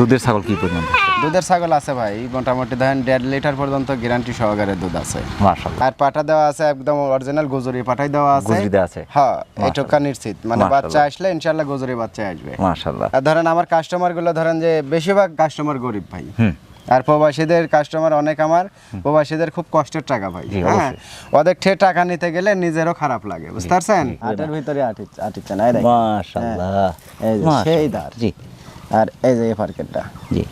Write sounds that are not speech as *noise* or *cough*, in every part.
দুধের ছাগল কি পরিমাণ? দুধের ছাগল আছে ভাই মোটামুটি ধরেন দেড় লিটার পর্যন্ত গ্যারান্টি সহকারে দুধ আছে। আর পাটা দেওয়া আছে একদম অরিজিনাল গুজরি পাটাই দেওয়া আছে। গুজরি দেওয়া আছে? হ্যাঁ এটুকা নিশ্চিত। মানে বাচ্চা আসলে ইনশাল্লাহ গুজরি বাচ্চা আসবে। মাশাআল্লাহ। আর ধরেন আমার কাস্টমারগুলো ধরেন যে বেশিরভাগ কাস্টমার গরিব ভাই। হুম। আর প্রবাসীদের কাস্টমার অনেক আমার প্রবাসীদের খুব কষ্টের টাকা ভাই। হ্যাঁ ওদের ঠে টাকা নিতে গেলে নিজেরও খারাপ লাগে বুঝতে পারছেন? আটের ভিতরে আট আট মাশাআল্লাহ। এই যে সেই ধার জি। আর এই যে পার্কেটটা। জি।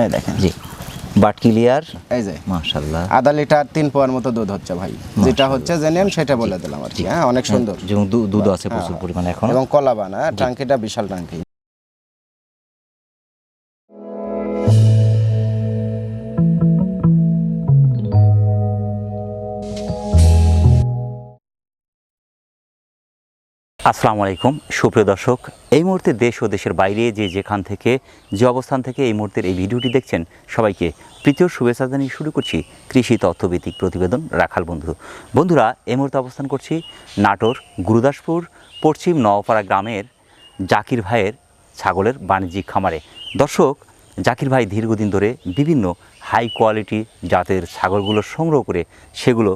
এই দেখেন। জি। But clear? এই যে। মাশাআল্লাহ। আধা লিটার তিন পোয়ার মতো দুধ হচ্ছে ভাই। যেটা হচ্ছে জেনেন সেটা বলে দিলাম আর কি। হ্যাঁ অনেক সুন্দর। যেমন দুধ আছে প্রচুর পরিমাণে এখন। এবং কলা বানা ট্যাঙ্কিটা বিশাল টাঙ্কি আসসালামু আলাইকুম। সুপ্রিয় দর্শক, এই মুহূর্তে দেশ ও দেশের বাইরে যে যেখান থেকে, যে অবস্থান থেকে এই মুহূর্তের এই ভিডিওটি দেখছেন, সবাইকে প্রীতীয় শুভেচ্ছা জানিয়ে শুরু করছি কৃষি তথ্যভিত্তিক প্রতিবেদন রাখাল বন্ধু। বন্ধুরা, এই মুহূর্তে অবস্থান করছি নাটোর, গুরুদাসপুর, পশ্চিম নওপাড়া গ্রামের জাকির ভাইয়ের ছাগলের বাণিজ্যিক খামারে। দর্শক, জাকির ভাই দীর্ঘদিন ধরে বিভিন্ন হাই কোয়ালিটি জাতের ছাগলগুলো সংগ্রহ করে সেগুলো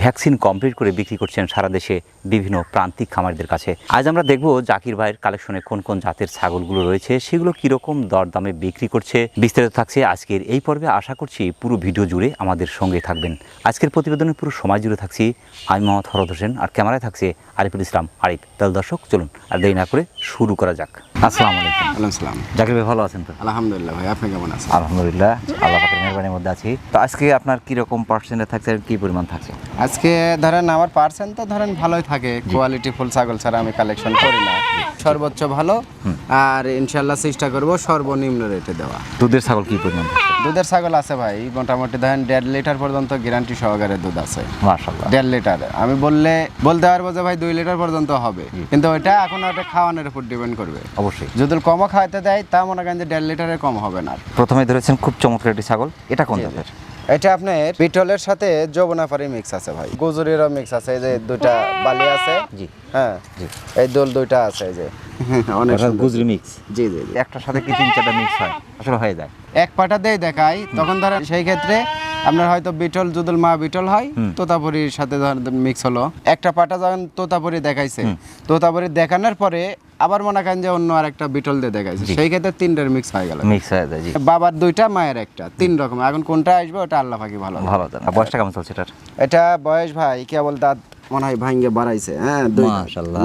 ভ্যাকসিন কমপ্লিট করে বিক্রি করছেন সারা দেশে বিভিন্ন প্রান্তিক খামারদের কাছে। আজ আমরা দেখব জাকির ভাইয়ের কালেকশনে কোন কোন জাতের ছাগলগুলো রয়েছে, সেগুলো কীরকম দরদামে বিক্রি করছে, বিস্তারিত থাকছে আজকের এই পর্বে। আশা করছি পুরো ভিডিও জুড়ে আমাদের সঙ্গে থাকবেন। আজকের প্রতিবেদনে পুরো সময় জুড়ে থাকছি, আমি মোহাম্মদ হরদ হোসেন, আর ক্যামেরায় থাকছে আরিফুল ইসলাম আরিফ তাহলে দর্শক চলুন আর দেরি না করে শুরু করা যাক। আসসালামু আলাইকুম। আসসালাম। সালাম জাকির ভাই ভালো আছেন তো? আলহামদুলিল্লাহ ভাই আপনি কেমন আছেন? আলহামদুলিল্লাহ আল্লাহ পাকের মেহরবানির মধ্যে আছি। তো আজকে আপনার কি রকম পার্সেন্টে থাকছে আর কি পরিমাণ থাকছে? আজকে ধরেন আমার পার্সেন্ট তো ধরেন ভালোই থাকে। কোয়ালিটি ফুল ছাগল ছাড়া আমি কালেকশন করি না। সর্বোচ্চ ভালো। আর ইনশাল্লাহ চেষ্টা করব সর্বনিম্ন রেটে দেওয়া। দুধের ছাগল কী পরিমাণ? দুধের ছাগল আছে ভাই মোটামুটি ধরেন দেড় লিটার পর্যন্ত গ্যারান্টি সহকারে দুধ আছে। দেড় লিটার। আমি বললে বলতে পারব যে ভাই দুই লিটার পর্যন্ত হবে। কিন্তু ওইটা এখন ওটা খাওয়ানোর উপর ডিপেন্ড করবে। অবশ্যই। যদি কমও খাওয়াতে দেয় তা মনে করেন যে দেড় লিটারের কম হবে না। প্রথমে ধরেছেন খুব চমৎকার একটি ছাগল। এটা কোন জাতের? এটা আপনার পিটলের সাথে যৌবনাপারি মিক্স আছে ভাই। গুজরিরও মিক্স আছে এই যে দুইটা বালি আছে। জি। হ্যাঁ জি। এই দোল দুইটা আছে এই যে। *laughs* অনেক। গুজরি মিক্স জি জি। একটার সাথে কি তিন চারটা মিক্স হয়? আসলে হয়ে যায়। এক পাটা দিয়ে দেখাই তখন ধরেন সেই ক্ষেত্রে আপনার হয়তো বিটল যদুল মা বিটল হয় তোতাপুরির সাথে ধরেন মিক্স হলো। একটা পাটা যখন তোতাপুরি দেখাইছে তোতাপুরি দেখানোর পরে আবার মনে করেন যে অন্য আর একটা বিটল দিয়ে দেখাইছে। সেই ক্ষেত্রে তিনটার মিক্স হয়ে গেল। মিক্স হয়ে যায় জি। বাবার দুইটা মায়ের একটা। তিন রকম। এখন কোনটা আসবে ওটা আল্লাহ পাকি ভালো। ভালো বয়সটা কেমন চলছে এটার? এটা বয়স ভাই কেবল দাঁত মনে হয় ভাঙ্গে বাড়াইছে হ্যাঁ মাশাআল্লাহ।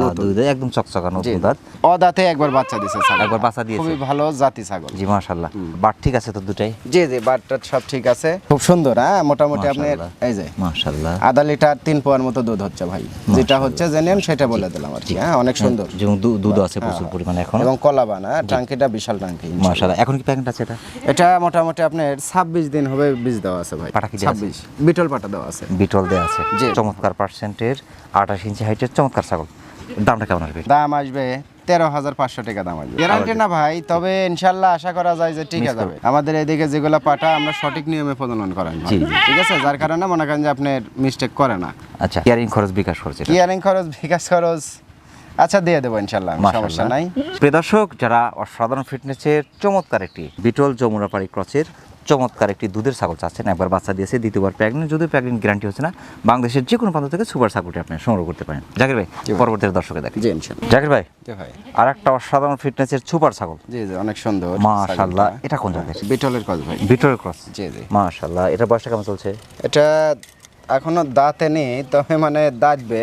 একদম চকচকা নতুন দাঁত। ও দাঁতে একবার বাচ্চা দিছে ছাগল। একবার বাচ্চা দিয়েছে। খুবই ভালো জাতি ছাগল। জি মাশাআল্লাহ। বাট ঠিক আছে তো দুটাই? জি জি বাটটা সব ঠিক আছে। খুব সুন্দর হ্যাঁ মোটামুটি আপনার এই যে মাশাআল্লাহ। আধা লিটার তিন পোয়ার মতো দুধ হচ্ছে ভাই। যেটা হচ্ছে জেনেন সেটা বলে দিলাম আর কি হ্যাঁ অনেক সুন্দর। যেমন দুধ আছে প্রচুর পরিমাণে এখন। এবং কলা বানা টাঙ্কিটা বিশাল টাঙ্কি মাশাআল্লাহ এখন কি প্যাকেট আছে এটা? এটা মোটামুটি আপনার ছাব্বিশ দিন হবে বীজ দেওয়া আছে ভাই। পাটা কি দেওয়া আছে? ছাব্বিশ। বিটল পাটা দেওয়া আছে। বিটল দেওয়া আছে। জি। চমৎকার পার্সেন্টের আঠাশ ইঞ্চি হাইটের চমৎকার ছাগল। দামটা কেমন আসবে? দাম আসবে তেরো হাজার পাঁচশো টাকা দাম আসবে। গ্যারান্টি না ভাই তবে ইনশাল্লাহ আশা করা যায় যে ঠিক আমাদের এদিকে যেগুলো পাটা আমরা সঠিক নিয়মে প্রজনন করেন। ঠিক আছে? যার কারণে মনে করেন যে আপনার মিস্টেক করে না। আচ্ছা কেয়ারিং খরচ বিকাশ খরচ। কিয়ারিং খরচ বিকাশ খরচ। আচ্ছা দিয়ে দেবো ইনশাল্লাহ সমস্যা নাই। প্রিয় দর্শক যারা অসাধারণ ফিটনেসের চমৎকার একটি বিটল যমুনাপাড়ি ক্রসের চমৎকার একটি দুধের ছাগল চাচ্ছেন। একবার বাচ্চা দিয়েছে দ্বিতীয়বার প্রেগনেন্ট যদিও প্রেগনেন্ট গ্যারান্টি হচ্ছে না। বাংলাদেশের যে কোনো প্রান্ত থেকে সুপার ছাগলটি আপনি সংগ্রহ করতে পারেন। জাকির ভাই পরবর্তী দর্শকে দেখেন জাকির ভাই ভাই। আর একটা অসাধারণ ফিটনেসের সুপার ছাগল। জি জি অনেক সুন্দর মাশাআল্লাহ এটা কোন জাতের? বিটলের কজ ভাই। বিটল ক্রস জি জি। মাশাআল্লাহ এটা বয়সটা কেমন চলছে? এটা এখনও দাঁতে নেই তবে মানে দাঁতবে।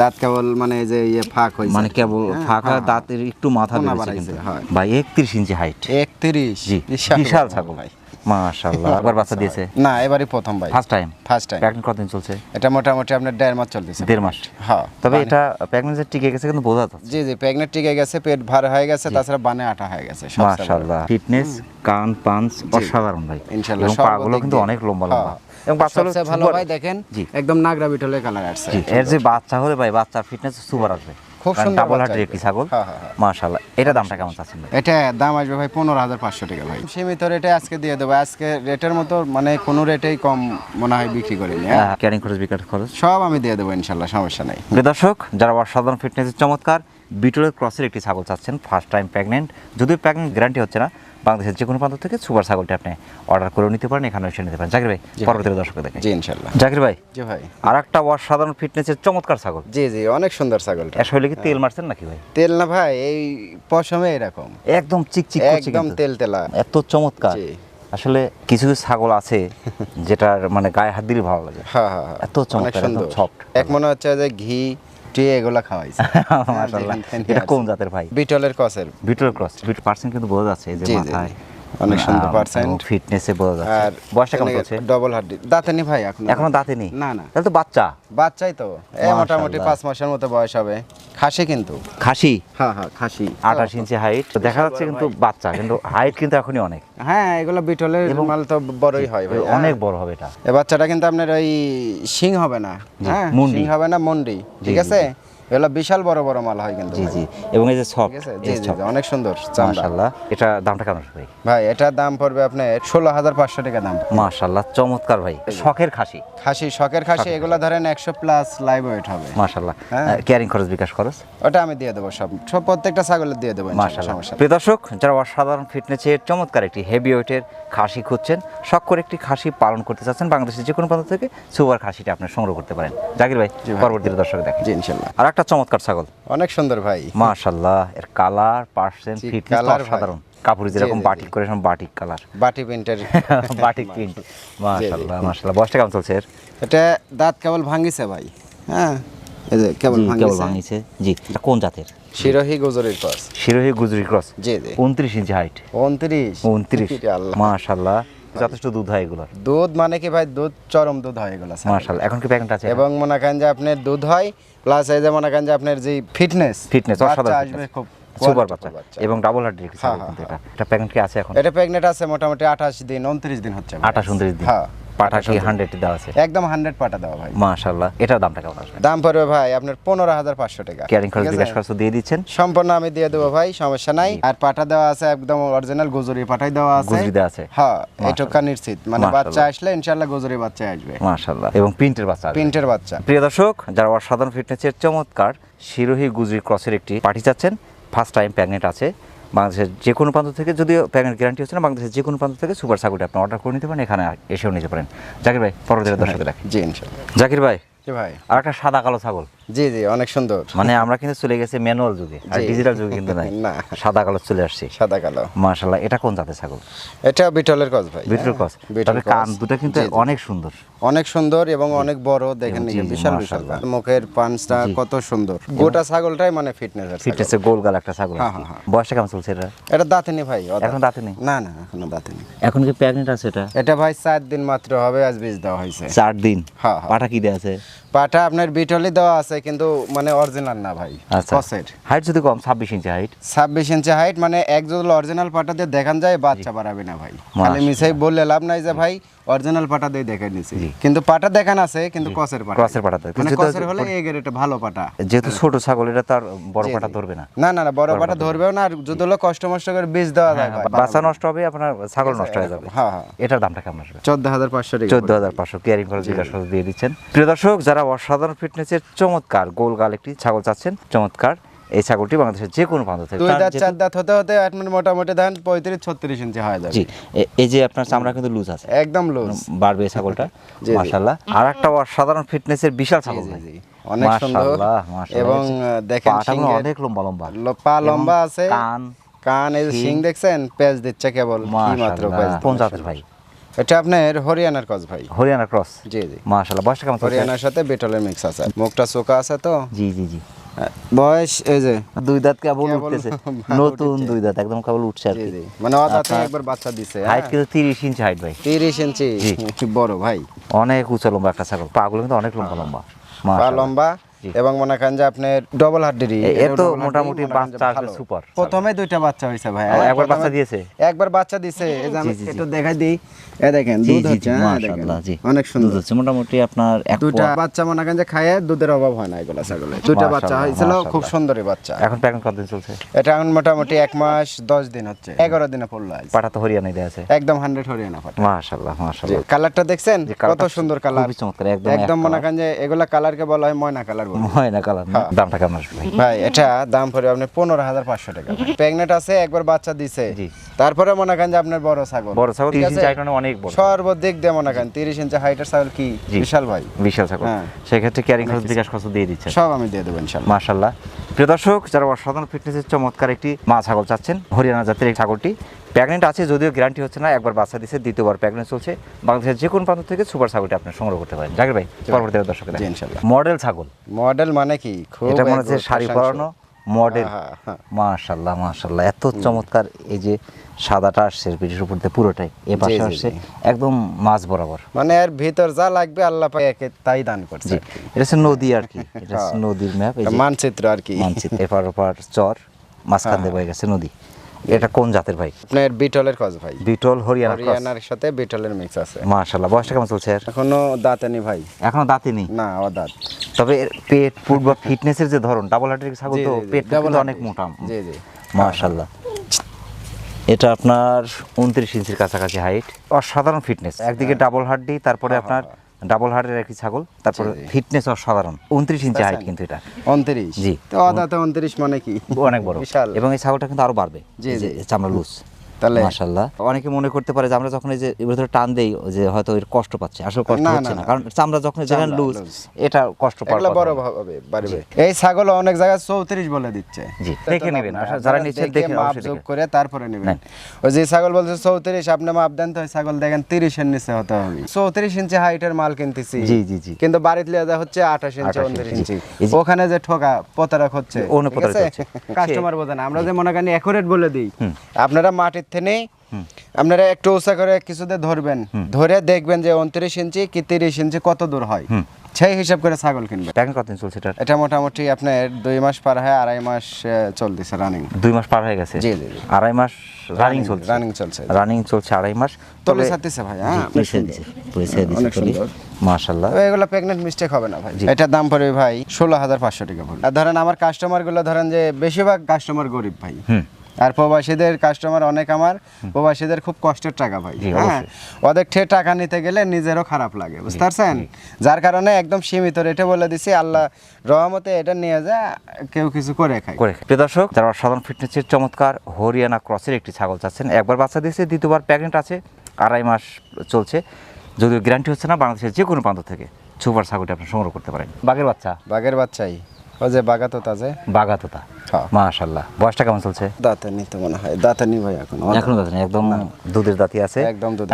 দাঁত কেবল মানে যে ইয়ে ফাঁক হয়েছে। মানে কেবল হ্যাঁ, ফাঁকা হ্যাঁ, দাঁতের একটু মাথা বেড়েছে কিন্তু। ভাই একত্রিশ ইঞ্চি হাইট একত্রিশ। জি বিশাল ছাগল। ভাই। মাশাআল্লাহ একবার বাচ্চা দিয়েছে? না এবারই প্রথম ভাই। First time first time pregnant কতদিন চলছে? এটা মোটামুটি আপনার দেড় মাস চলতেছে। দেড় মাস? হ্যাঁ তবে এটা প্রেগনেন্সি টিকে গেছে কিন্তু বোঝা যাচ্ছে। জি জি প্রেগনেন্ট টিকে গেছে পেট ভার হয়ে গেছে তাছাড়া বানে আটা হয়ে গেছে মাশাআল্লাহ ফিটনেস কান পাঞ্চ অসাধারণ ভাই। ইনশাআল্লাহ সব পাগুলো কিন্তু অনেক লম্বা হ্যাঁ। লম্বা এবং বাচ্চা সবচেয়ে ভালো ভাই দেখেন। একদম নাগরা বিটলের কালার আসছে। এর যে বাচ্চা হলে ভাই বাচ্চার ফিটনেস সুপার আসবে। ডাবল বাচ্চা একটি ছাগল। হ্যাঁ, হ্যাঁ, হ্যাঁ। মাশাআল্লাহ। এটা দামটা কেমন চাচ্ছেন এটা দাম আসবে ভাই পনেরো হাজার পাঁচশো টাকা ভাই। সীমিত রেটে আজকে দিয়ে দেবো। আজকে রেটের মতো মানে কোনো রেটেই কম মনে হয় বিক্রি করিনি হ্যাঁ। ক্যারিং খরচ বিকাশ খরচ। সব আমি দিয়ে দেবো ইনশাল্লাহ সমস্যা নাই। প্রিয় দর্শক যারা অসাধারণ ফিটনেসের চমৎকার বিটলের ক্রসের একটি ছাগল চাচ্ছেন ফার্স্ট টাইম প্রেগনেন্ট যদিও প্রেগনেন্ট গ্যারান্টি হচ্ছে না বাংলাদেশের যে কোনো প্রান্ত থেকে সুপার ছাগলটি আপনি অর্ডার করে নিতে পারেন এখানে এসে নিতে পারেন। জাকির ভাই পরবর্তী দর্শক দেখেন জি ইনশাল্লাহ জাকির ভাই জি ভাই। আর একটা অসাধারণ ফিটনেসের চমৎকার ছাগল। জি জি অনেক সুন্দর এর শরীরে কি তেল মারছেন নাকি ভাই? তেল না ভাই এই পশমে এরকম। একদম চিকচিক করছে একদম তেল তেলা। এত চমৎকার। জি। আসলে কিছু কিছু ছাগল আছে *laughs* যেটার মানে গায়ে হাত দিলে ভালো লাগে। হ্যাঁ হ্যাঁ হ্যাঁ। এত চমৎকার, সুন্দর। এক মনে হচ্ছে যে ঘি টি এগুলা খাওয়াইছে। *laughs* মাশাআল্লাহ। এটা কোন জাতের ভাই? বিটলের ক্রসের বিটল ক্রস বিট পার্সেন্ট কিন্তু বোঝা যাচ্ছে যে মাথায়। অনেক সুন্দর percent। ফিটনেসে বোঝা যাচ্ছে। আর বয়সটা কেমন চলছে ডবল হাড্ডি। দাঁতে নি ভাই এখন। এখনও দাঁতে নেই? না না। তাহলে তো বাচ্চা। বাচ্চাই তো। এই মোটামুটি মাশাআল্লাহ। পাঁচ মাসের মতো বয়স হবে। খাসি কিন্তু। খাসি? হ্যাঁ হ্যাঁ খাসি। আঠাশ ইঞ্চি হাইট দেখা যাচ্ছে কিন্তু বাচ্চা কিন্তু হাইট কিন্তু এখনই অনেক। হ্যাঁ এগুলো বিটলের মাল তো বড়ই হয় ভাই। অনেক বড় হবে এটা। এ বাচ্চাটা কিন্তু আপনার ওই শিং হবে না। হ্যাঁ। শিং হবে না মন্ডি। ঠিক আছে? এগুলো বিশাল বড় বড় মাল হয় কিন্তু জি জি। এবং এই যে সফট জি জি অনেক সুন্দর মাশাআল্লাহ। এটা দামটা কেমন ভাই? ভাই এটার দাম পড়বে আপনার ষোলো হাজার পাঁচশো টাকা দাম মাশাআল্লাহ চমৎকার ভাই। শখের খাসি। খাসি শখের খাসি এগুলো ধরেন একশো প্লাস লাইভ ওয়েট হবে। মাশাআল্লাহ। ক্যারিং খরচ বিকাশ খরচ? ওটা আমি দিয়ে দেবো সব। সব প্রত্যেকটা ছাগলের দিয়ে দেবো ইনশাআল্লাহ, মাশাআল্লাহ। প্রিয় দর্শক যারা অসাধারণ ফিটনেসের চমৎকার একটি হেভি ওয়েটের খাসি খুঁজছেন শখ করে একটি খাসি পালন করতে চাচ্ছেন বাংলাদেশের যে কোনো প্রান্ত থেকে সুপার খাসিটা আপনি সংগ্রহ করতে পারেন। জাকির ভাই। পরবর্তী দর্শক দেখেন জি ইনশাল্লাহ আর একটা চমৎকার ছাগল। অনেক সুন্দর ভাই। মাশাআল্লাহ এর কালার পার্সেন্ট ফিটনেস colour ভাই। কাপড় যেরকম বাটিক করে এরকম বাটিক কালার। বাটি প্রিন্টের। *laughs* Batik print. মাশাআল্লাহ মাশাআল্লাহ। বয়সটা কেমন চলছে এর? এটা দাঁত কেবল ভাঙিছে ভাই। হ্যাঁ এই যে কেবল ভাঙিছে। জি এটা কোন জাতের? শিরোহি গুজরির কস শিরোহী গুজরি ক্রস। জি জি। উনত্রিশ ইঞ্চি হাইট উনত্রিশ। উনত্রিশ। আল্লাহ। মাশাআল্লাহ। যথেষ্ট দুধ হয় এগুলো দুধ মানে কি ভাই? দুধ চরম দুধ হয় এগুলো মার্শাল এখন কি প্যাকেট আছে? এবং মনে করেন যে আপনার দুধ হয় প্লাস এই যে মনে করেন যে আপনার যে ফিটনেস ফিটনেস অসাধারণ আসবে খুব সুপার বাচ্চা। এবং ডাবল হার্ড রেখেছে হ্যাঁ, হ্যাঁ, এটা। এটা প্যাকেট কি আছে এখন? এটা প্রেগনেন্ট আছে মোটামুটি আঠাশ দিন উনত্রিশ দিন হচ্ছে ভাই। আঠাশ উনত্রিশ দিন। হ্যাঁ। পাঠা কি হান্ড্রেড দেওয়া আছে। একদম হান্ড্রেড পাটা দেওয়া ভাই। মাশাআল্লাহ। এটার দামটা কেমন আসবে? দাম পড়বে ভাই আপনার পনেরো হাজার পাঁচশো টাকা। ক্যারিং খরচ বিকাশ খরচ দিয়ে দিচ্ছেন? সম্পূর্ণ আমি দিয়ে দেবো ভাই সমস্যা নাই। আর পাটা দেওয়া আছে একদম অরিজিনাল গুজরি পাটাই দেওয়া আছে। গুজরি দেওয়া আছে? হ্যাঁ এটুকা নিশ্চিত। মানে বাচ্চা আসলে গুজরি বাচ্চা আসবে। মাশাআল্লাহ। এবং প্রিন্টের বাচ্চা আসবে। প্রিন্টের বাচ্চা। প্রিয় দর্শক যারা অসাধারণ ফিটনেসের চমৎকার শিরোহী গুজরি ক্রসের একটি পার্টি চাচ্ছেন ফার্স্ট টাইম প্যাগনেট আছে বাংলাদেশের যে কোনো প্রান্ত থেকে যদিও প্যাকেট গ্যারান্টি হচ্ছে না বাংলাদেশের যে কোনো প্রান্ত থেকে সুপার ছাগলটি আপনি অর্ডার করে নিতে পারেন এখানে এসেও নিতে পারেন। জাকির ভাই পরবর্তী দর্শক দেখেন জি ইনশাল্লাহ। জাকির ভাই জি ভাই। আর একটা সাদা কালো ছাগল। জি জি অনেক সুন্দর। মানে আমরা কিন্তু চলে গেছি ম্যানুয়াল যুগে আর ডিজিটাল যুগে কিন্তু নাই। না। সাদা কালো চলে আসছে। সাদা কালো। মাশাআল্লাহ এটা কোন জাতের ছাগল? এটা বিটলের কস ভাই বিটল হ্যাঁ, বিটল তবে কান দুটো কিন্তু। অনেক সুন্দর। অনেক সুন্দর এবং অনেক বড় দেখেন বিশাল বিশাল। মুখের পাঁচটা কত সুন্দর। গোটা ছাগলটাই মানে ফিটনেস আছে ফিটনেসে গোল গাল একটা ছাগল। হ্যাঁ, হ্যাঁ, হ্যাঁ। বয়সটা কেমন চলছে এটা এটা দাঁতেনি ভাই এখন দাঁতে নেই না না এখনও দাঁতেনি। এখন কি প্রেগনেন্ট আছে এটা? এটা ভাই চার দিন মাত্র হবে আজ বীজ দেওয়া হয়েছে। চার দিন? হ্যাঁ। পাটা কি দেওয়া আছে? পাটা আপনার বিটলি দেওয়া আছে কিন্তু মানে অরিজিনাল না ভাই আচ্ছা। কসের হাইট যদি কম ছাব্বিশ ইঞ্চি হাইট ছাব্বিশ ইঞ্চি হাইট মানে এক যদি অরিজিনাল পাটাতে দেখান যায় বাচ্চা বাড়াবে না ভাই। খালি মিছাই বললে লাভ নাই যে ভাই অরিজিনাল পাটা দিয়ে দেখে নিছি কিন্তু পাটা দেখান আছে কিন্তু কসের পাটা। ক্রসের পাটা মানে কসের হলে এই এটা ভালো পাটা। যেহেতু ছোট ছাগল এটা তার বড় পাটা ধরবে না। না না না বড় পাটা ধরবেও না আর যদি হলো কষ্ট মষ্ট করে বীজ দেওয়া যায় ভাই। বাচ্চা নষ্ট হবে আপনার ছাগল নষ্ট হয়ে যাবে। হ্যাঁ হ্যাঁ। এটার দামটা কেমন আসবে? চোদ্দ হাজার পাঁচশো টাকা চোদ্দ হাজার পাঁচশো। কেয়ারিং খরচ বিকাশ খরচ দিয়ে দিচ্ছেন। প্রিয় দর্শক যারা অসাধারণ ফিটনেসের চমৎকার গোল গাল একটি ছাগল চাচ্ছেন চমৎকার। এই ছাগলটি বাংলাদেশের যে কোনো প্রান্ত থেকে। দুই দাঁত চার দাঁত হতে হতে আপনার মোটামুটি ধান পঁয়ত্রিশ ছত্রিশ ইঞ্চি হয়ে যাবে। জি এই যে আপনার চামড়া কিন্তু লুজ আছে। একদম লুজ বাড়বে এই ছাগলটা। *laughs* মাশাল্লাহ আর একটা অসাধারণ ফিটনেসের বিশাল ছাগল ভাই। অনেক সুন্দর। এবং দেখেন অনেক লম্বা লম্বা। পা লম্বা আছে। কান কান এই। শিং। দেখছেন পেঁচ দিচ্ছে কেবল মাত্র মাশাআল্লাহ। কোন জাতের ভাই। এটা আপনার হরিয়ানার কস ভাই। হরিয়ানা ক্রস জি জি। বয়সটা কেমন হরিয়ানার সাথে বেটলের মিক্স আছে। মুখটা চোকা আছে তো? জি জি জি। বয়স এই যে দুই দাঁত কেবল উঠতেছে। *laughs* নতুন দুই দাঁত একদম কেবল উঠছে আর কি। মানে আপনার একবার বাচ্চা দিছে হাইট কিন্তু তিরিশ ইঞ্চি হাইট ভাই। তিরিশ ইঞ্চি জি। কি বড় ভাই। অনেক উঁচা লম্বা একটা ছাগল। পাগুলো কিন্তু অনেক লম্বা লম্বা। পা লম্বা। এবং মনে করেন যে আপনার ডবল হাড্ডি এ- এ মোটামুটি বাচ্চা আসবে super। প্রথমে দুইটা বাচ্চা হয়েছে ভাই। একবার বাচ্চা দিয়েছে? একবার বাচ্চা দিছে এই যে আমি। একটু দেখাই দিই। এ দেখেন দুধ হচ্ছে হ্যাঁ, মাশাআল্লাহ জি। অনেক সুন্দর। হচ্ছে মোটামুটি আপনার এক দুইটা বাচ্চা মনে করেন যে খায় দুধের অভাব হয় না এগুলা ছাগলের। দুইটা বাচ্চা হয়েছিল খুব সুন্দরই বাচ্চা। এখন প্যাকেট কতদিন চলছে? এটা এখন মোটামুটি এক মাস দশ দিন হচ্ছে। এগারো দিনে পড়ল আজ পাটা তো হরিয়ানায় দেওয়া আছে। একদম হান্ড্রেড হরিয়ানা পাটা। মাশাআল্লাহ মাশাআল্লাহ। কালারটা দেখছেন? কত সুন্দর কালার একদম একদম মনে করেন যে এগুলা কালারকে বলা হয় ময়না কালার কালার ময়না কালার হ্যাঁ। দামটা কেমন আসবে ভাই? ভাই এটা দাম পড়বে আপনার পনেরো হাজার পাঁচশো টাকা। প্রেগনেন্ট আছে একবার বাচ্চা দিছে। তারপরে মনে করেন যে আপনার বড় ছাগল। বড় ছাগল ঠিক 30 আছে? ইঞ্চি height মানে অনেক বড়। সর্বদিক দিয়ে মনে করেন তিরিশ ইঞ্চি হাইটের ছাগল কি? বিশাল ভাই। বিশাল ছাগল। হ্যাঁ। সেক্ষেত্রে ক্যারিং খরচ বিকাশ খরচ দিয়ে দিচ্ছেন। সব আমি দিয়ে দেবো ইনশাল্লাহ। মাশাল্লাহ। প্রিয় দর্শক যারা অসাধারণ ফিটনেসের চমৎকার একটি মা ছাগল চাচ্ছেন হরিয়ানা জাতের এই ছাগলটি প্রেগনেন্ট আছে যদিও গ্যারান্টি হচ্ছে না একবার বাচ্চা দিচ্ছে দ্বিতীয়বার প্রেগনেন্ট চলছে। বাংলাদেশের যে কোনো প্রান্ত থেকে সুপার ছাগলটি আপনি সংগ্রহ করতে পারেন। জাকির ভাই পরবর্তী দর্শক মডেল ছাগল। মডেল মানে কি? এটা মনে হচ্ছে শাড়ি পরানো মডেল হ্যাঁ, হ্যাঁ। মাশাল্লাহ মাশাল্লাহ। এত চমৎকার এই যে সাদাটা আসছে পিঠের উপর দিয়ে পুরোটাই। এ পাশে আসছে একদম মাছ বরাবর। মানে এর ভিতর যা লাগবে আল্লাহ পাক একে তাই দান করছে এটা হচ্ছে নদী আর কি। এটা হচ্ছে হ্যাঁ। নদীর ম্যাপ মানচিত্র আর কি। মানচিত্র এপার ওপার চর মাঝখান দিয়ে বয়ে গেছে নদী। এটা কোন জাতের ভাই? আপনার বিটলের কজ ভাই। বিটল হরিয়ানা হরিয়ানার সাথে বিটলের মিক্স আছে। মাশাল্লাহ বয়সটা কেমন চলছে এখনও দাঁতেনি ভাই। এখনও দাঁতে নেই? না ও দাঁত। তবে পেট পুট বা ফিটনেসের যে ধরন ডাবল হার্টের ছাগল তো পেট কিন্তু অনেক মোটা। জি জি। মাশাল্লাহ এটা আপনার উনত্রিশ ইঞ্চির কাছাকাছি হাইট অসাধারণ ফিটনেস একদিকে ডাবল হার্ডি তারপরে হ্যাঁ, আপনার ডাবল হার্টের একটি ছাগল তারপর। ফিটনেস অসাধারণ উনত্রিশ ইঞ্চি হাইট কিন্তু এটা। উনত্রিশ? জি। তো উনত্রিশ মানে কি? অনেক বড়। বিশাল। এবং এই ছাগলটা কিন্তু আরও বাড়বে। চামড়া লুজ। তাহলে মাশাল্লাহ অনেকে মনে করতে পারে যে আমরা যখন এই যে এর ভিতরে টান দেই যে হয়তো এর কষ্ট পাচ্ছে আসলে কষ্ট হচ্ছে না। কারণ চামড়া যখন যেখানে লুজ এটা কষ্ট পাওয়ার কথা। বড়। হবে বাড়বে এই ছাগল অনেক জায়গায় চৌত্রিশ বলে দিচ্ছে। জি, দেখে নেবেন। যারা নিচ্ছেন দেখে দেখে মাপ যোগ করে তারপরে নেবেন। ওই যে ছাগল বলছে চৌত্রিশ আপনি মাপ দেন তো ছাগল দেখেন তিরিশের নিচে হতে হবে। চৌত্রিশ ইঞ্চি হাইটের মাল কিনতেছি। জি, জি, জি। কিন্তু বাড়িতে লিয়ে হচ্ছে আঠাশ ইঞ্চি 28 উনত্রিশ ইঞ্চি। ইঞ্চি। এই যে- ওখানে যে ঠোকা প্রতারক হচ্ছে। কাস্টমার *laughs* বোঝে না। আমরা যে মনে করি একুরেট বলে দিই। আপনারা মাটির থেনে আপনারা একটু উঁচা করে কিছুতে ধরবেন। ধরে দেখবেন যে উনত্রিশ ইঞ্চি কি তিরিশ ইঞ্চি কত দূর হয়। সেই হিসাব করে ছাগল কিনবেন। প্যাকেট কতদিন চলছে এটার এটা মোটামুটি আপনার দুই মাস পার হয় আড়াই মাস চলতেছে রানিং দুই মাস পার হয়ে গেছে? জি, জি। আড়াই মাস রানিং চলছে। রানিং চলছে। রানিং চলছে আড়াই মাস। তলে ছাড়তেছে ভাই হ্যাঁ পয়সা দিছে পয়সা দিছে সুন্দর। এগুলো প্রেগনেন্ট মিস্টেক হবে না ভাই। এটার দাম পড়বে ভাই ষোলো হাজার পাঁচশো টাকা পড়বে আর ধরেন আমার কাস্টমারগুলো ধরেন যে বেশিরভাগ কাস্টমার গরিব ভাই। আর প্রবাসীদের কাস্টমার অনেক আমার। প্রবাসীদের খুব কষ্টের টাকা ভাই। হ্যাঁ? ওদের ঠে টাকা নিতে গেলে নিজেরও খারাপ লাগে বুঝতে পারছেন যার কারণে একদম সীমিত রেটে বলে দিছি আল্লাহ রহমতে এটা নিয়ে যা কেউ কিছু করে খায়। করে প্রিয় দর্শক যারা সাধারণ ফিটনেসের চমৎকার হরিয়ানা ক্রসের একটি ছাগল চাচ্ছেন একবার বাচ্চা দিয়েছে দ্বিতীয়বার প্রেগনেন্ট আছে আড়াই মাস চলছে। যদিও গ্যারান্টি হচ্ছে না বাংলাদেশের যে কোনো প্রান্ত থেকে সুপার ছাগলটি আপনি সংগ্রহ করতে পারেন। বাঘের বাচ্চা। বাঘের বাচ্চাই। ও যে বাঘা তো তাজে বাঘাতোতা। মাশাল্লাহ বয়সটা কেমন চলছে? দাঁতে তো মনে হয়। দাঁতে নি ভাই এখন। এখনও দাঁত নেই, একদম দুধের দাঁতি আছে। একদম দুধ।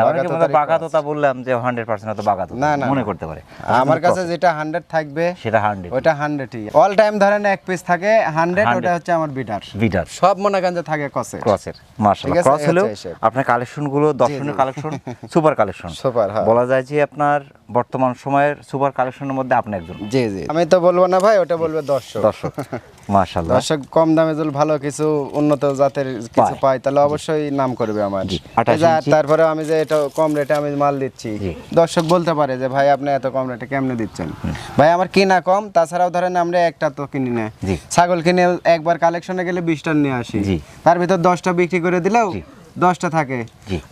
বললাম যে হান্ড্রেড পার্সেন্ট হয়তো বাঘাতোতা না, না, মনে করতে পারে। আমার কাছে যেটা হান্ড্রেড থাকবে সেটা হান্ড্রেড ওটা হান্ড্রেডই অল টাইম ধরেন এক পিস থাকে 100 ওটা হচ্ছে আমার বিটার। বিটার। সব মনে যে থাকে ক্রসের ক্রস হচ্ছে হিসেব। আপনার কালেকশনগুলো দর্শনীয় কালেকশন সুপার কালেকশন সুপার হ্যাঁ। বলা যায় যে আপনার বর্তমান সময়ের সুপার কালেকশনের মধ্যে আপনি একজন। জি জি। আমি তো বলব না ভাই ওটা বলবে দর্শক। দর্শক। মাশাআল্লাহ। দর্শক কম দামে যদি ভালো কিছু উন্নত জাতের কিছু পাই তাহলে অবশ্যই নাম করবে আমার। জি, এই 28 যে আর ইঞ্চি। তারপরে আমি যে এটা কম রেটে আমি মাল দিচ্ছি। দর্শক বলতে পারে যে ভাই আপনি এত কম রেটে কেমনে দিচ্ছেন? ভাই আমার কিনা কম তাছাড়াও ধরেন আমরা একটা তো কিনি না। ছাগল কিনে একবার কালেকশনে গেলে বিশটা নিয়ে আসি। তার ভিতর দশটা বিক্রি করে দিলেও। দশটা থাকে।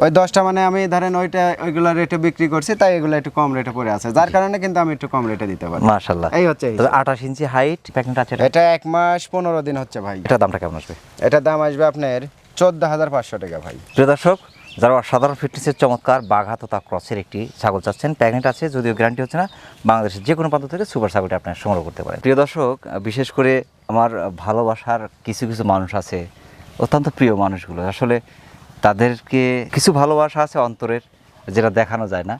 ওই দশটা মানে আমি ধরেন ওইটা ওইগুলো রেটে বিক্রি করছি তাই এগুলো একটু কম রেটে পড়ে আছে। যার কারণে কিন্তু আমি একটু কম রেটে দিতে পারি। মাশাআল্লাহ। এই হচ্ছে আঠাশ ইঞ্চি হাইট প্যাকেট আছে এটা? এটা এক মাস পনেরো দিন হচ্ছে ভাই। এটা দামটা কেমন আসবে? এটার দাম আসবে আপনার চোদ্দ হাজার পাঁচশো টাকা ভাই। প্রিয় দর্শক যারা সাধারণ ফিটনেসের চমৎকার বাঘাততা ক্রসের একটি ছাগল চাচ্ছেন প্যাকেট আছে যদিও গ্যারান্টি হচ্ছে না বাংলাদেশের যে কোনো প্রান্ত থেকে সুপার ছাগলটি আপনার সংগ্রহ করতে পারেন। প্রিয় দর্শক বিশেষ করে আমার ভালোবাসার কিছু কিছু মানুষ আছে অত্যন্ত প্রিয় মানুষগুলো। আসলে তাদেরকে কিছু ভালোবাসা আছে অন্তরের, যেটা দেখানো যায় না।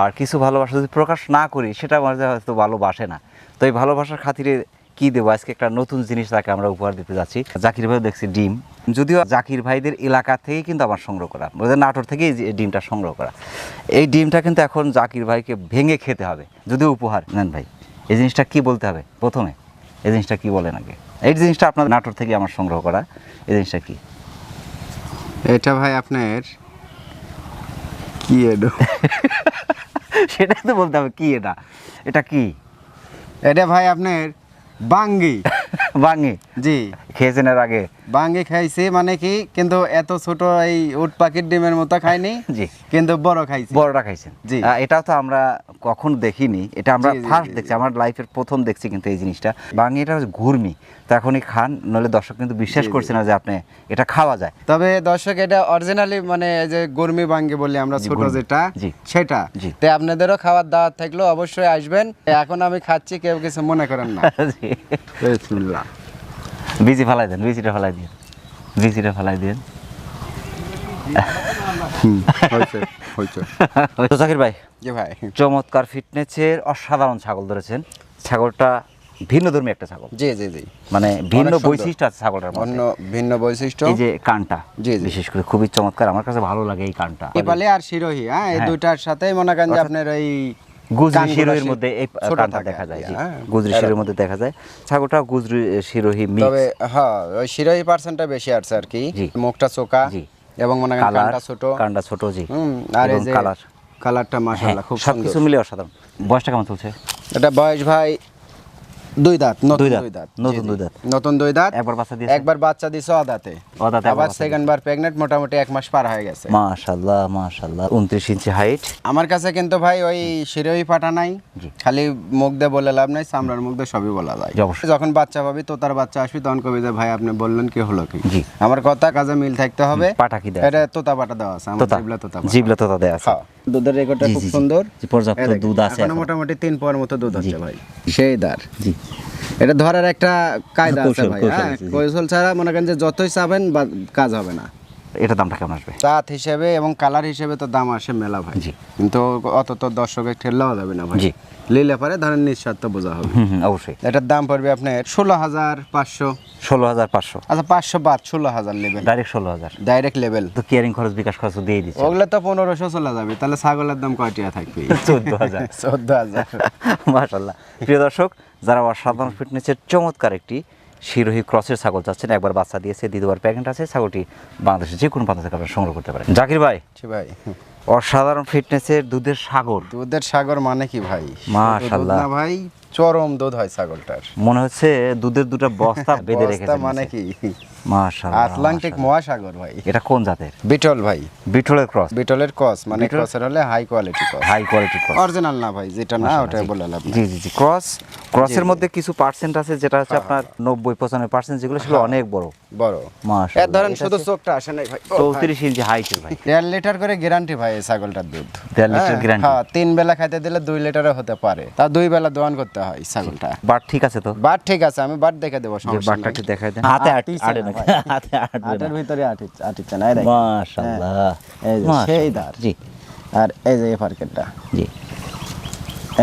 আর কিছু ভালোবাসা যদি প্রকাশ না করি, সেটা আমাদের হয়তো ভালোবাসে না। তো এই ভালোবাসার খাতিরে কি দেবো? আজকে একটা নতুন জিনিস তাকে আমরা উপহার দিতে যাচ্ছি। জাকির ভাই দেখছি ডিম। যদিও জাকির ভাইদের এলাকা থেকেই কিন্তু আমার সংগ্রহ করা। ওদের নাটোর থেকেই ডিমটা সংগ্রহ করা। এই ডিমটা কিন্তু এখন জাকির ভাইকে ভেঙে খেতে হবে। যদিও উপহার। নেন ভাই, এই জিনিসটা কি বলতে হবে? প্রথমে, এই জিনিসটা কি বলেন আগে? এই জিনিসটা আপনার নাটোর থেকে আমার সংগ্রহ করা। এই জিনিসটা কি? এটা ভাই আপনার কি এডো *laughs* সেটা তো বলতে হবে কি এটা? এটা কি? এটা ভাই আপনার বাঙ্গি। বাঙি জি। খেয়েছেন এর আগে। বাঙ্গি খাইছি মানে কি কিন্তু এত ছোট এই উট পাখির ডিমের মতো খাইনি *laughs* জি। কিন্তু বড় খাইছি। বড়টা খাইছেন জি। এটাও তো আমরা কখন দেখিনি এটা আমরা ফার্স্ট দেখছি আমার লাইফের প্রথম দেখছি কিন্তু এই জিনিসটা। বাঙি এটা ঘুরমি তো এখনই খান নলে দর্শক কিন্তু বিশ্বাস। করছে না যে আপনি এটা খাওয়া যায়। তবে দর্শক এটা অরিজিনালি মানে যে গরমি বাঙ্গি বলি আমরা ছোট যেটা। সেটা। জি। তো আপনাদেরও খাওয়ার দাওয়াত থাকল অবশ্যই আসবেন। এখন আমি খাচ্ছি কেউ কিছু মনে করেন না। *laughs* জি। বিসমিল্লাহ। ফেলাই দেন বিচিটা ফেলাই দিন বিচিটা ফেলাই দিন *laughs* তো জাকির ভাই জি ভাই। চমৎকার ফিটনেসের অসাধারণ ছাগল ধরেছেন। ছাগলটা ভিন্ন ধর্মী একটা ছাগল। জি জি জি। মানে ভিন্ন বৈশিষ্ট্য আছে ছাগলটার অন্য ভিন্ন বৈশিষ্ট্য। এই যে কানটা জি, জি। বিশেষ করে খুবই চমৎকার। আমার কাছে ভালো লাগে এই কানটা। নেপালি আর শিরোহি হ্যাঁ? এই হ্যাঁ। দুইটার সাথে মনে করেন যে আপনার এই গুজরি শিরোহির মধ্যে এই কানটা দেখা যায় হ্যাঁ। গুজরি শিরোহির মধ্যে দেখা যায়। ছাগলটা গুজরি শিরোহি মিক্স তবে হ্যাঁ ওই শিরোহি পার্সেন্টটা বেশি আছে আর কি। মুখটা চোকা এবং মনে করেন কানটা ছোট। কানটা ছোট জি। আর এই যে কালার কালারটা হ্যাঁ মাশাআল্লাহ খুব সুন্দর। সবকিছু মিলে অসাধারণ। বয়সটা কেমন চলছে? এটা বয়স ভাই দুই দাঁত দুই দাঁত, নতুন। দুই দাঁত। নতুন দুই দাঁত একবার বাচ্চা দিয়েছে? একবার বাচ্চা দিছে অদাতে। অদাঁতে আবার সেকেন্ড বার প্রেগনেন্ট মোটামুটি এক মাস পার হয়ে গেছে। মাশাল্লাহ মাশাল্লাহ উনত্রিশ ইঞ্চি হাইট আমার কাছে কিন্তু ভাই ওই শিরোই পাটা নাই খালি মুখ দিয়ে বলে লাভ নাই চামড়ার মুখ দিয়ে সবই বলা যায়। যখন বাচ্চা পাবি তো তার বাচ্চা আসবি তখন কবি যে ভাই আপনি বললেন কি হলো কি। আমার কথা কাজে মিল থাকতে হবে। পাটা কি দেয় এটা তোতা পাটা দেওয়া আছে আমার জিবলা তোতা জিবলা তোতা দেয়া আছে। হ্যাঁ, দুধের রেকর্ডটা খুব। সুন্দর। পর্যাপ্ত দুধ আছে মোটামুটি তিন পর মতো দুধ হচ্ছে ভাই। সেই দার জি। এটা ধরার একটা কায়দা আছে ভাই হ্যাঁ কৌশল ছাড়া মনে করেন যে যতই চাবেন বা- কাজ হবে না। এটা দামটা কেমন আসবে? জাত হিসেবে এবং কালার হিসেবে তো দাম আসে মেলা ভাই। কিন্তু অত তো দর্শকের ঠেললেও যাবে না ভাই। লিলে পারে ধরেন নিঃস্বার্থ বোঝা হবে। অবশ্যই। এটার দাম পড়বে আপনার ষোলো হাজার পাঁচশো। ষোলো হাজার পাঁচশো। আচ্ছা পাঁচশো বাদ ষোলো হাজার লেভেল ডাইরেক্ট ষোলো হাজার। ডাইরেক্ট লেভেল তো কেয়ারিং খরচ বিকাশ খরচ দিয়ে দিচ্ছে। ওগুলো তো পনেরোশো চলে যাবে তাহলে ছাগলের দাম কয়টিয়া থাকবে? চোদ্দ হাজার। চোদ্দ হাজার। *laughs* মাশাল্লাহ প্রিয় দর্শক যারা অসাধারণ ফিটনেসের চমৎকার একটি শিরোহী ক্রসের ছাগল চাচ্ছেন একবার বাচ্চা দিয়েছে দ্বিতীয়বার প্যাকেট আছে ছাগলটি বাংলাদেশের যে কোনো প্রান্ত থেকে আপনারা সংগ্রহ করতে পারেন। জাকির ভাই ভাই। অসাধারণ ফিটনেসের দুধের সাগর দুধের সাগর মানে কি ভাই? মাশাল্লাহ ভাই চরম দুধ হয় ছাগলটার। মনে হচ্ছে দুধের দুটো বস্তা *laughs* বেঁধে রেখেছে মানে কি? আটলান্টিক মহাসাগর ভাই। এটা কোন জাতের? বিটল ভাই। বিটলের ক্রস। বিটলের কস মানে ক্রসের হলে high quality cross high quality cross. Original না ভাই যেটা না ওটা বলে লাভ জি জি জি ক্রস। ক্রসের মধ্যে কিছু পার্সেন্ট আছে যেটা হচ্ছে আপনার নব্বই পঁচানব্বই পার্সেন্ট যেগুলো সেগুলো অনেক বড়। বড়। মাশাআল্লাহ। এর ধরেন শুধু চোখটা আসে নাই ভাই। ও ভাই। চৌত্রিশ ইঞ্চি হাইটের ভাই। লিটার করে গ্যারান্টি ভাই এই ছাগলটার দুধ। দেড় লিটার হ্যাঁ, guarantee? হ্যাঁ তিন বেলা খাইতে দিলে দুই লিটারও হতে পারে। তা দুই বেলা দোয়ান করতে হয় ছাগলটা। বাট ঠিক আছে তো? বাট ঠিক আছে আমি বাট দেখে দেবো বাটটা একটু দেখাই দেন? হাতে আট না হাতে আটবে *laughs* ভিতরে আট না, মাশাআল্লাহ। এই যে সেই দার জি। আর এই যে পার্কেটটা জি।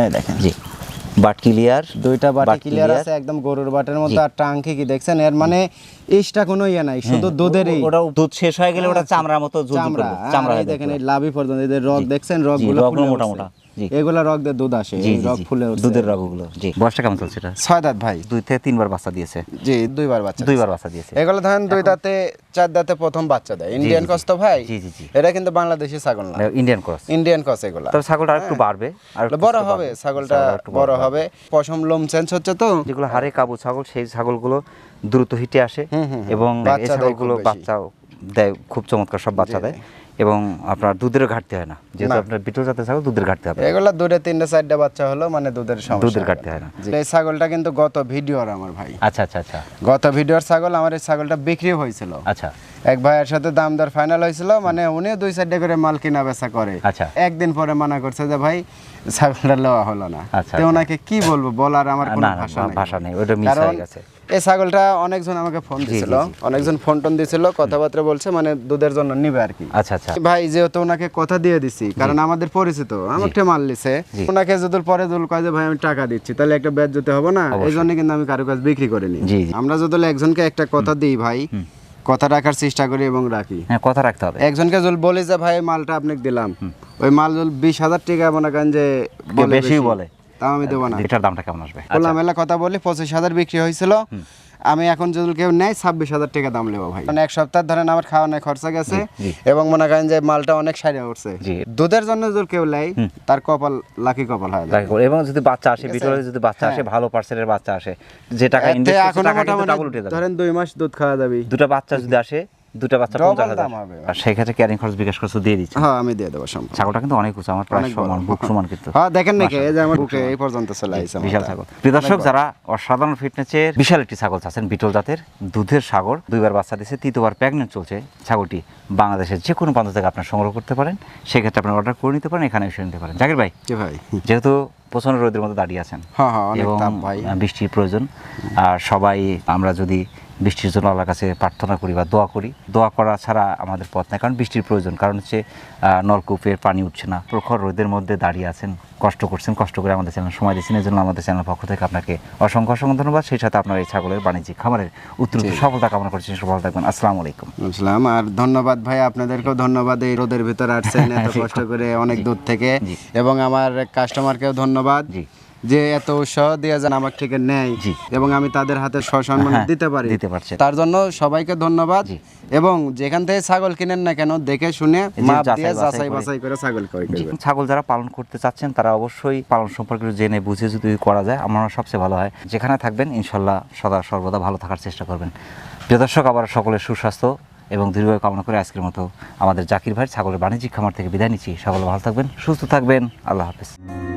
এই দেখেন। জি। But clear? দুইটা বাটি ক্লিয়ার আছে একদম গরুর বাটের মতো আর টাঙ্কি কি দেখছেন? এর মানে ইস্টা কোনো ইয়ে নাই শুধু দুধেরই। ওটা দুধ শেষ হয়ে গেলে ওটা চামড়ার মতো চামড়া। চামড়া দেখেন এই লাভি পর্যন্ত এদের রগ দেখছেন? রগগুলো মোটা মোটা। এগুলা রগ দিয়ে দুধ আসে জি। ফুলে দুধের রগগুলো জি। বয়সটা কেমন চলছে এটা? ছয় দাঁত ভাই। দুই থেকে তিনবার বাচ্চা দিয়েছে। জি দুইবার বাচ্চা দুইবার বাচ্চা দিয়েছে। এগুলো ধরেন দুই দাঁতে চার দাঁতে প্রথম বাচ্চা দেয়। ইন্ডিয়ান কস তো ভাই। জি, জি, জি। এটা কিন্তু বাংলাদেশি ছাগল না। ইন্ডিয়ান ক্রস ইন্ডিয়ান কস এগুলা। তবে ছাগলটা আরেকটু বাড়বে আর বড় হবে ছাগলটা বড় হবে। পশম লোম চেঞ্জ হচ্ছে তো। যেগুলো হারে কাবু ছাগল সেই ছাগলগুলো দ্রুত হিটে আসে এবং এই ছাগলগুলো বেশি। বাচ্চা দেয় খুব চমৎকার সব বাচ্চা দেয়। এবং আপনার দুধেরও ঘাটতি হয় না। যেহেতু আপনার বিটল জাতের ছাগল দুধের ঘাটতি হবে এগুলা দুটো তিনটে চারটে বাচ্চা হলো মানে দুধের সমস্যা। দুধের ঘাটতি হয় না। এই ছাগলটা কিন্তু গত ভিডিওর আমার ভাই। আচ্ছা আচ্ছা আচ্ছা। গত ভিডিওর ছাগল আমার এই ছাগলটা বিক্রি হয়েছিল। আচ্ছা। এক ভাইয়ের সাথে দাম দর ফাইনাল হয়েছিল মানে উনিও দুই চারটে করে মাল কিনা বেচা করে। আচ্ছা। একদিন পরে মানা করছে যে ভাই ছাগলটা লওয়া হলো না। আচ্ছা, তো আচ্ছা। ওনাকে কি বলব? বলার আমার কোনো ভাষা নেই। ভাষা নেই, ওটা কারণ হয়ে গেছে। এই ছাগলটা অনেকজন আমাকে ফোন জি। অনেকজন ফোন টোন দিছিল কথাবার্তা বলছে মানে দুধের জন্য নিবে আর কি। আচ্ছা আচ্ছা। ভাই যেহেতু ওনাকে কথা দিয়ে দিছি কারণ আমাদের পরিচিত আমাকে মাল লিছে ওনাকে যদি পরে দুল কয় যে ভাই আমি টাকা দিচ্ছি তাহলে একটা ব্যাচ যেতে হবে না? এই জন্য কিন্তু আমি কারও কাছে বিক্রি করিনি। আমরা যদি একজনকে একটা কথা দিই ভাই কথা রাখার চেষ্টা করি এবং রাখি। হ্যাঁ কথা রাখতে হবে। একজনকে যদি বলি যে ভাই মালটা আপনাকে দিলাম। ওই মাল যদি বিশ হাজার টাকা মনে করেন যে বেশি। বলে। তাও আমি দেবো না। এটার দামটা কেমন আসবে? খোলামেলা কথা বলি পঁচিশ হাজার বিক্রি হয়েছিল। আমি এখন যদি কেউ নেয় ছাব্বিশ হাজার টাকা দাম নেব ভাই। মানে এক সপ্তাহ ধরেন আমার খাওয়ানোর খরচা গেছে এবং মনে করেন যে মালটা অনেক সাইডে উঠছে। দুধের জন্য যদি কেউ নেয় তার কপাল লাকি কপাল হয় এবং যদি বাচ্চা আসে বিটলে যদি বাচ্চা আসে ভালো পার্সেন্টের বাচ্চা আসে যে টাকা ইনভেস্ট টাকা কিন্তু ডাবল উঠে যাবে। ধরেন দুই মাস দুধ খাওয়া যাবে দুটো বাচ্চা যদি আসে দুটো বাচ্চা Double পঞ্চাশ হাজার। আর সেই ক্যারিং খরচ বিকাশ খরচ দিয়ে দিচ্ছে। হ্যাঁ আমি দিয়ে দেবো সম্পূর্ণ ছাগলটা কিন্তু অনেক উঁচু আমার প্রায় সমান বুক সমান কিন্তু। হ্যাঁ দেখেন নাকি এই যে আমার বুকে এই পর্যন্ত চলে আসছে বিশাল ছাগল। প্রিয় দর্শক যারা অসাধারণ ফিটনেসের বিশাল একটি ছাগল চাচ্ছেন বিটল জাতের দুধের সাগর দুইবার বাচ্চা দিয়েছে তৃতীয়বার প্রেগনেন্ট চলছে। ছাগলটি বাংলাদেশের যে কোনো প্রান্ত থেকে আপনার সংগ্রহ করতে পারেন। সেক্ষেত্রে আপনার অর্ডার করে নিতে পারেন এখানে এসে নিতে পারেন। জাকির ভাই ভাই। যেহেতু প্রচণ্ড রোদের মধ্যে দাঁড়িয়ে আছেন হ্যাঁ এবং বৃষ্টির প্রয়োজন আর সবাই আমরা যদি বৃষ্টির জন্য আল্লাহর কাছে প্রার্থনা করি বা দোয়া করি। দোয়া করা ছাড়া আমাদের পথ নাই। কারণ বৃষ্টির প্রয়োজন। কারণ হচ্ছে নলকূপের পানি উঠছে না। প্রখর রোদের মধ্যে দাঁড়িয়ে আছেন কষ্ট করছেন কষ্ট করে আমাদের চ্যানেল সময় দিচ্ছেন। এই জন্য আমাদের চ্যানেল পক্ষ থেকে আপনাকে অসংখ্য অসংখ্য ধন্যবাদ। সেই সাথে আপনার এই ছাগলের বাণিজ্যিক খামারের উত্তর সফলতা কামনা করছি। ভালো থাকবেন। আসসালামু আলাইকুম। বুঝলাম আর ধন্যবাদ ভাই আপনাদেরকেও ধন্যবাদ। এই রোদের ভিতরে আসছেন এত *laughs* কষ্ট করে অনেক দূর থেকে। এবং আমার কাস্টমারকেও ধন্যবাদ। জি। যে এত উৎসাহ দেওয়া যেন আমার থেকে নেয়। এবং আমি তাদের হাতে সসম্মান হ্যাঁ, দিতে পারি। দিতে পারছেন। তার জন্য সবাইকে ধন্যবাদ এবং যেখান থেকে ছাগল কিনেন না কেন দেখে শুনে মাপ যাচাই দিয়ে বাছাই যাচাই করে। বাছাই করে ছাগল ক্রয় করবেন। ছাগল যারা পালন করতে চাচ্ছেন তারা অবশ্যই পালন সম্পর্কে জেনে বুঝে যদি করা যায় আমার সবচেয়ে ভালো হয়। যেখানে থাকবেন ইনশাল্লাহ সদা সর্বদা ভালো থাকার চেষ্টা করবেন। প্রিয় দর্শক আবার সকলের সুস্বাস্থ্য এবং দীর্ঘায়ু কামনা করে আজকের মতো আমাদের জাকির ভাই ছাগলের বাণিজ্যিক খামার থেকে বিদায় নিচ্ছি। সকলে ভালো থাকবেন সুস্থ থাকবেন। আল্লাহ হাফেজ।